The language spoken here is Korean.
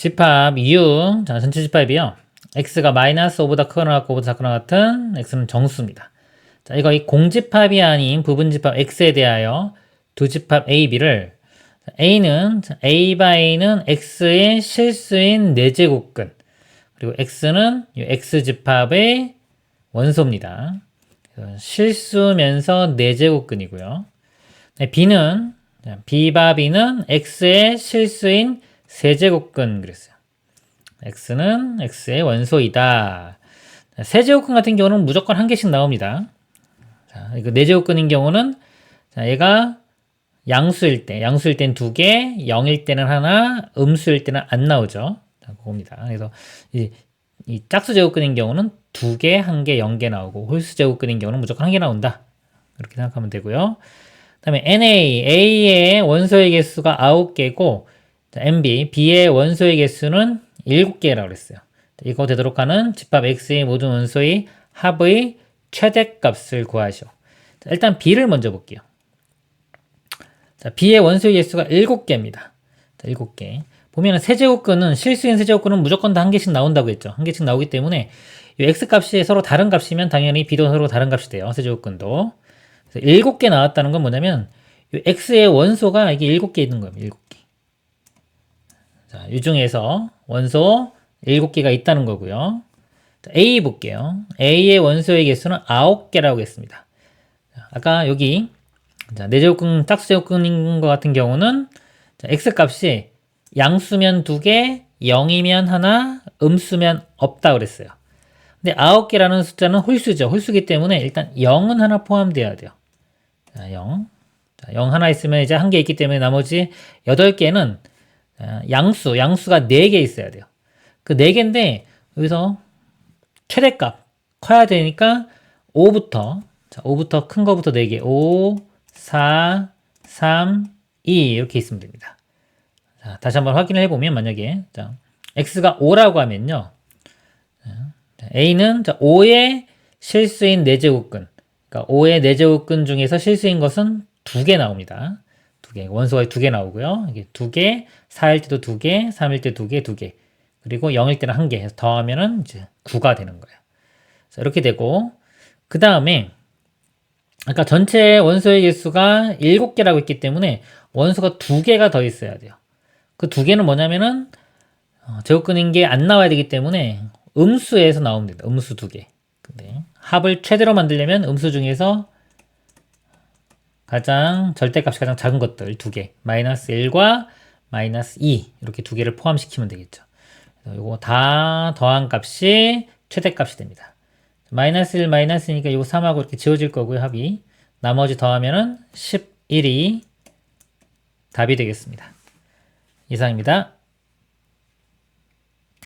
집합 U, 자, 전체 집합이요. x가 마이너스 5보다 크거나 같고 5보다 작거나 같은 x는 정수입니다. 자, 이거 이 공집합이 아닌 부분집합 x에 대하여 두 집합 a, b를 a는 a 바 a는 x의 실수인 4제곱근 그리고 x는 이 x집합의 원소입니다. 실수면서 4제곱근이고요. 네, b는 b 바 b는 x의 실수인 세제곱근 그랬어요. x는 x의 원소이다. 세제곱근 같은 경우는 무조건 한 개씩 나옵니다. 자, 이거 네제곱근인 경우는 자, 얘가 양수일 때, 양수일 땐두 개, 0일 때는 하나, 음수일 때는 안 나오죠. 자, 그겁니다. 그래서 이, 이 짝수 제곱근인 경우는 두 개, 한 개, 0개 나오고 홀수 제곱근인 경우는 무조건 한 개 나온다. 이렇게 생각하면 되고요. 그다음에 NA, A의 원소의 개수가 9개고 MB, B의 원소의 개수는 7개라고 그랬어요. 이거 되도록 하는 집합 X의 모든 원소의 합의 최대값을 구하시오. 자, 일단 B를 먼저 볼게요. 자, B의 원소의 개수가 7개입니다. 자, 7개. 보면 세제곱근은 실수인 세제곱근은 무조건 다 한 개씩 나온다고 했죠. 한 개씩 나오기 때문에 이 x 값이 서로 다른 값이면 당연히 b도 서로 다른 값이 돼요. 세제곱근도. 그래서 7개 나왔다는 건 뭐냐면 이 x의 원소가 이게 7개 있는 거예요. 7개. 자, 이 중에서 원소 7개가 있다는 거고요. 자, A 볼게요. A의 원소의 개수는 9개라고 했습니다. 자, 아까 여기 자, 내제곱근, 짝수제곱근인 것 같은 경우는 자, x 값이 양수면 2개, 0이면 하나, 음수면 없다 그랬어요. 근데 9개라는 숫자는 홀수죠. 홀수기 때문에 일단 0은 하나 포함되어야 돼요. 자, 0. 자, 0 하나 있으면 이제 한 개 있기 때문에 나머지 8개는 양수, 양수가 4개 있어야 돼요. 그 4개인데 여기서 최대값 커야 되니까 5부터 자, 5부터 큰 거부터 4개. 5, 4, 3, 2 이렇게 있으면 됩니다. 자, 다시 한번 확인을 해보면 만약에 자, x가 5라고 하면요. 자, a는 자, 5의 실수인 4제곱근 그러니까 5의 4제곱근 중에서 실수인 것은 2개 나옵니다. 2개 원소가 2개 나오고요. 이게 2개, 4일 때도 2개, 3일 때 2개, 2개 그리고 0일 때는 1개 해서 더하면은 이제 9가 되는 거예요. 자, 이렇게 되고 그 다음에 아까 전체 원소의 개수가 7개라고 했기 때문에 원소가 2개가 더 있어야 돼요. 그 두 개는 뭐냐면은 어, 제곱근인 게 안 나와야 되기 때문에 음수에서 나오면 됩니다. 음수 두 개. 근데 합을 최대로 만들려면 음수 중에서 가장 절대값이 가장 작은 것들 두 개. 마이너스 1과 마이너스 2 이렇게 두 개를 포함시키면 되겠죠. 이거 다 더한 값이 최대값이 됩니다. 마이너스 1 마이너스니까 이거 3하고 이렇게 지워질 거고요. 합이. 나머지 더하면은 11이 답이 되겠습니다. 이상입니다.